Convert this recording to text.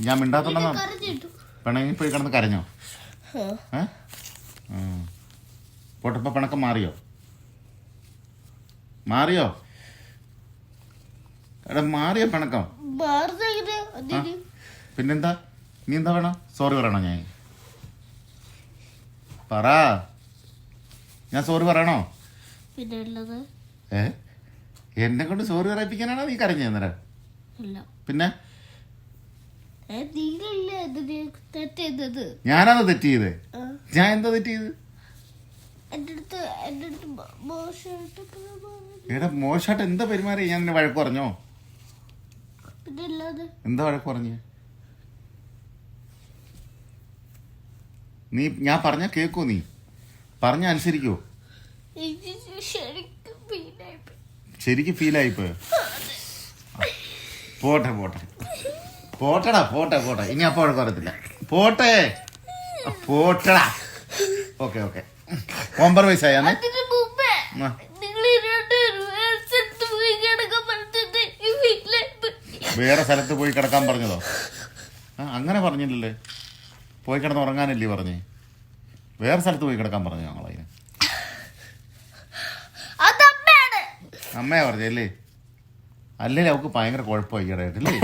ഞാൻ കറിഞ്ഞിട്ടു പിണങ്ങി പോയി കിടന്ന് കരഞ്ഞോ? ഏ? ഉം. പോട്ടെ പിണക്കം മാറിയോ? മാറിയോ? എടാ മാറിയോ പിണക്കം? പിന്നെന്താ? നീ എന്താ വേണം? സോറി പറയണോ ഞാൻ? പറ. ഞാൻ സോറി പറയണോ? ഏ? എന്നെ കൊണ്ട് സോറി പറയിപ്പിക്കാനാണോ നീ കരഞ്ഞു അന്നേരം പിന്നെ ഏ, നീലല്ലേ അതിന് തെറ്റ് ചെയ്തത് ഞാനാണ് തെറ്റ് ചെയ്ത്. ഞാൻ എന്താ തെറ്റ് ചെയ്ത്? എടാ മോശമായിട്ട് എന്താ പെരുമാറി? ഞാൻ നിന്നെ വഴക്ക് പറഞ്ഞോ? എന്താ വഴക്ക് പറഞ്ഞു? നീ ഞാൻ പറഞ്ഞ കേക്കോ നീ? പറഞ്ഞ അനുസരിക്കോ? ശരിക്കും ഫീലായിപ്പോ പോട്ടെ പോട്ടെ. പോട്ടടാ പോട്ടെ പോട്ടെ. ഇനി അപ്പോൾ കുറത്തില്ല പോട്ടെ. പോട്ടടാ. Okay okay. കോംപ്രമൈസ് ആയാണ് വേറെ സ്ഥലത്ത് പോയി കിടക്കാൻ പറഞ്ഞതോ? ആ അങ്ങനെ പറഞ്ഞില്ലല്ലേ. പോയി കിടന്ന് ഉറങ്ങാനല്ലേ പറഞ്ഞേ. വേറെ സ്ഥലത്ത് പോയി കിടക്കാൻ പറഞ്ഞു ഞങ്ങളതിന് അതിന്? അമ്മയാ പറഞ്ഞല്ലേ അല്ലേ? അവക്ക് ഭയങ്കര കുഴപ്പമായി ഈയിടെയായിട്ടല്ലേ